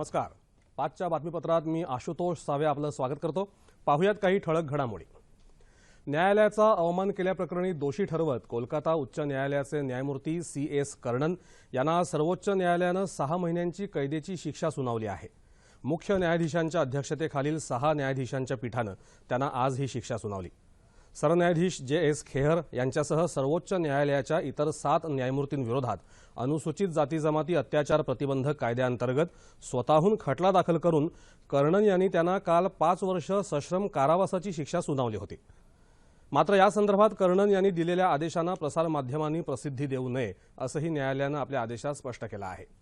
नमस्कार. पाचच्या बातमीपत्रात मी आशुतोष सावे आपलं स्वागत करतो. पाहुयात काही ठळक घडामोडी. न्यायालयाचा अवमान केल्याप्रकरणी दोषी ठरवत कोलकाता उच्च न्यायालयाचे न्यायमूर्ती सी एस कर्णन यांना सर्वोच्च न्यायालयानं सहा महिन्यांची कैदेची शिक्षा सुनावली आहे. मुख्य न्यायाधीशांच्या अध्यक्षतेखालील सहा न्यायाधीशांच्या पीठानं त्यांना आज ही शिक्षा सुनावली. सरन्यायाधीश जे एस खेहर यांच्यासह सर्वोच्च न्यायालयाच्या इतर सात न्यायमूर्तींविरोधात अनुसूचित जाती जमाती अत्याचार प्रतिबंधक कायद्याअंतर्गत स्वतःहून खटला दाखल करून कर्णन यांनी त्यांना काल पाच वर्ष सश्रम कारावासाची शिक्षा सुनावली होती. मात्र यासंदर्भात कर्णन यांनी दिलेल्या आदेशांना प्रसारमाध्यमांनी प्रसिद्धी देऊ नये असंही न्यायालयानं आपल्या आदेशात स्पष्ट केलं आहे.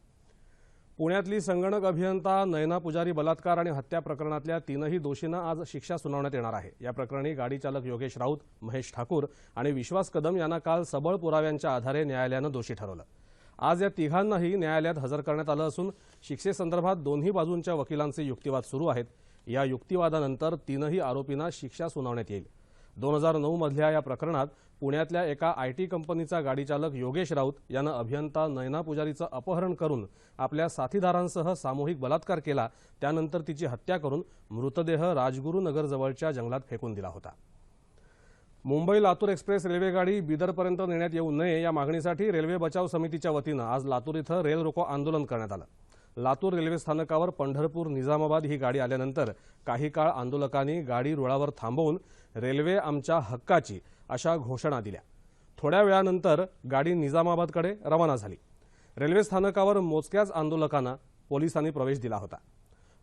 पुण्यातली संगणक अभियंता नयना पुजारी बलात्कार आणि हत्या प्रकरणातल्या तीनही दोषींना आज शिक्षा सुनावण्यात येणार आहे. या प्रकरणी गाडी चालक योगेश राऊत महेश ठाकूर आणि विश्वास कदम यांना काल सबळ पुराव्यांच्या आधारे न्यायालयानं दोषी ठरवलं. आज या तिघांनाही न्यायालयात हजर करण्यात आलं असून शिक्षेसंदर्भात दोन्ही बाजूंच्या वकिलांचे युक्तिवाद सुरू आहेत. या युक्तिवादानंतर तीनही आरोपींना शिक्षा सुनावण्यात येईल. दोन हजार नऊमधल्या या प्रकरणात पुण्यातल्या एका आय टी कंपनीचा गाडीचालक योगेश राऊत यानं अभियंता नयना पुजारीचं अपहरण करून आपल्या साथीदारांसह सामूहिक बलात्कार केला. त्यानंतर तिची हत्या करून मृतदेह राजगुरुनगरजवळच्या जंगलात फेकून दिला होता. मुंबई लातूर एक्सप्रेस रेल्वेगाडी बिदरपर्यंत नेण्यात येऊ नये या मागणीसाठी रेल्वे बचाव समितीच्या वतीनं आज लातूर इथं रेल रोको आंदोलन करण्यात आलं. लातूर रेल्वे स्थानकावर पंढरपूर निजामाबाद ही गाडी आल्यानंतर काही काळ आंदोलकांनी गाडी रुळावर थांबवून रेल्वे आमच्या हक्काची अशा घोषणा दिल्या. थोड्या वेळानंतर गाडी निजामाबादकडे रवाना झाली. रेल्वे स्थानकावर मोजक्याच आंदोलकांना पोलिसांनी प्रवेश दिला होता.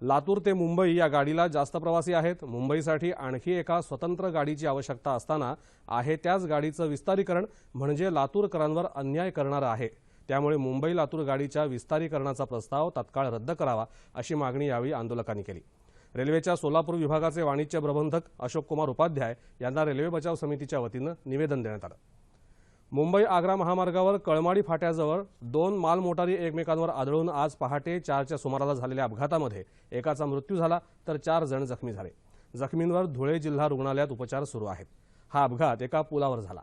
लातूर ते मुंबई या गाडीला जास्त प्रवासी आहेत. मुंबईसाठी आणखी एका स्वतंत्र गाडीची आवश्यकता असताना आहे त्याच गाडीचं विस्तारीकरण म्हणजे लातूरकरांवर अन्याय करणारं आहे. त्यामुळे मुंबई लातूर गाडीच्या विस्तारीकरणाचा प्रस्ताव तत्काळ रद्द करावा अशी मागणी यावेळी आंदोलकांनी केली. रेल्वेच्या सोलापूर विभागाचे वाणिज्य प्रबंधक अशोक कुमार उपाध्याय यांना रेल्वे बचाव समितीच्या वतीनं निवेदन देण्यात आलं. मुंबई आग्रा महामार्गावर कळमाडी फाट्याजवळ दोन मालमोटारी एकमेकांवर आदळून आज पहाटे चारच्या सुमाराला झालेल्या अपघातामध्ये एकाचा मृत्यू झाला तर चार जण जखमी झाले. जखमींवर धुळे जिल्हा रुग्णालयात उपचार सुरू आहेत. हा अपघात एका पुलावर झाला.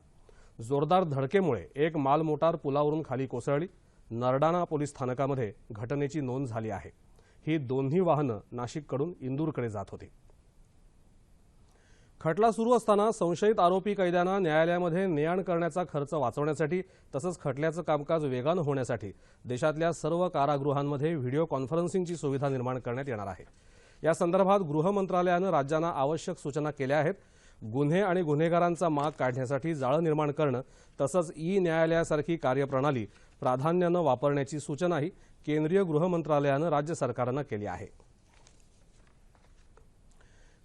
जोरदार धडकेमुळे एक मालमोटार पुलावरून खाली कोसळली. नरडाणा पोलीस स्थानकामध्ये घटनेची नोंद झाली आहे. ही दोन्ही वाहनं नाशिककडून इंदूरकडे जात होती. खटला सुरू असताना संशयित आरोपी कैद्यांना न्यायालयामध्ये ने आण करण्याचा खर्च वाचवण्यासाठी तसंच खटल्याचं कामकाज वेगानं होण्यासाठी देशातल्या सर्व कारागृहांमध्ये व्हिडिओ कॉन्फरन्सिंगची सुविधा निर्माण करण्यात येणार आहे. या संदर्भात गृह मंत्रालयानं राज्यांना आवश्यक सूचना केल्या आहेत. गुन्हे आणि गुन्हेगारांचा माग काढण्यासाठी जाळं निर्माण करणं तसंच ई न्यायालयासारखी कार्यप्रणाली प्राधान्यानं वापरण्याची सूचनाही केंद्रीय गृह मंत्रालयानं राज्य सरकारनं केली आहे.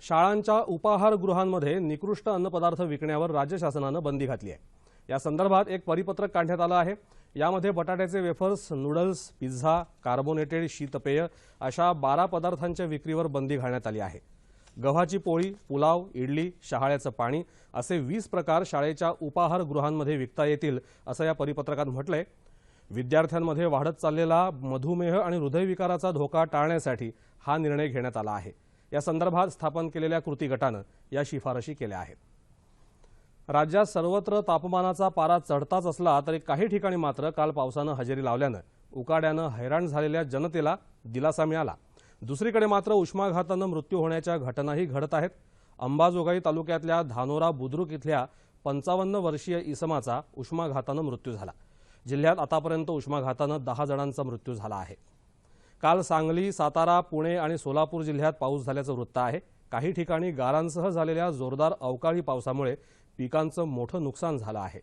शाळांच्या उपाहारगृहांमध्ये निकृष्ट अन्नपदार्थ विकण्यावर राज्य शासनानं बंदी घातली आहे. या संदर्भात एक परिपत्रक काढण्यात आलं आहे. यामध्ये बटाट्याचे वेफर्स नूडल्स पिझ्झा कार्बोनेटेड शीतपेय अशा बारा पदार्थांच्या विक्रीवर बंदी घालण्यात आली आहे. गव्हाची पोळी पुलाव इडली शहाळ्याचं पाणी असे वीस प्रकार शाळेच्या उपाहारगृहांमध्ये विकता येतील असं या परिपत्रकात म्हटलंय. विद्यार्थ्यांमध्ये वाढत चाललेला मधुमेह आणि हृदयविकाराचा धोका टाळण्यासाठी हा निर्णय घेण्यात आला आहे. या संदर्भात स्थापन केलेल्या कृती गटानं या शिफारशी केल्या आहेत. राज्यात सर्वत्र तापमानाचा पारा चढताच असला तरी काही ठिकाणी मात्र काल पावसानं हजेरी लावल्यानं उकाड्यानं हैराण झालेल्या जनतेला दिलासा मिळाला. दुसरीकडे मात्र उष्माघातानं मृत्यू होण्याच्या घटनाही घडत आहेत. अंबाजोगाई तालुक्यातल्या धानोरा बुद्रुक इथल्या पंचावन्न वर्षीय इसमाचा उष्माघातानं मृत्यू झाला. जिल्ह्यात आतापर्यंत उष्माघातानं दहा जणांचा मृत्यू झाला आहे. काल सांगली सातारा पुणे आणि सोलापूर जिल्ह्यात पाऊस झाल्याचं वृत्त आहे. काही ठिकाणी गारांसह झालेल्या जोरदार अवकाळी पावसामुळे पिकांचं मोठं नुकसान झालं आहे.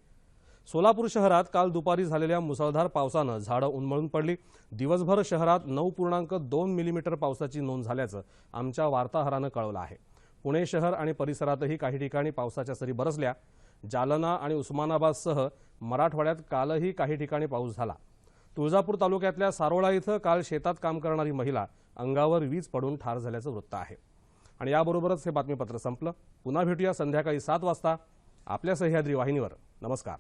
सोलापूर शहरात काल दुपारी झालेल्या मुसळधार पावसानं झाडं उन्मळून पडली. दिवसभर शहरात नऊ पूर्णांक दोन मिलीमीटर पावसाची नोंद झाल्याचं आमच्या वार्ताहरानं कळवलं आहे. पुणे शहर आणि परिसरातही काही ठिकाणी पावसाच्या सरी बरसल्या. जालना आणि उस्मानाबादसह मराठवाड्यात कालही काही ठिकाणी पाऊस झाला. तुळजापूर तालुक्यातल्या सारोळा इथं काल शेतात काम करणारी महिला अंगावर वीज पडून ठार झाल्याचं वृत्त आहे. आणि याबरोबरच हे बातमीपत्र संपलं. पुन्हा भेटूया संध्याकाळी सात वाजता. आपल्या सह्याद्री वाहिनीवर. नमस्कार.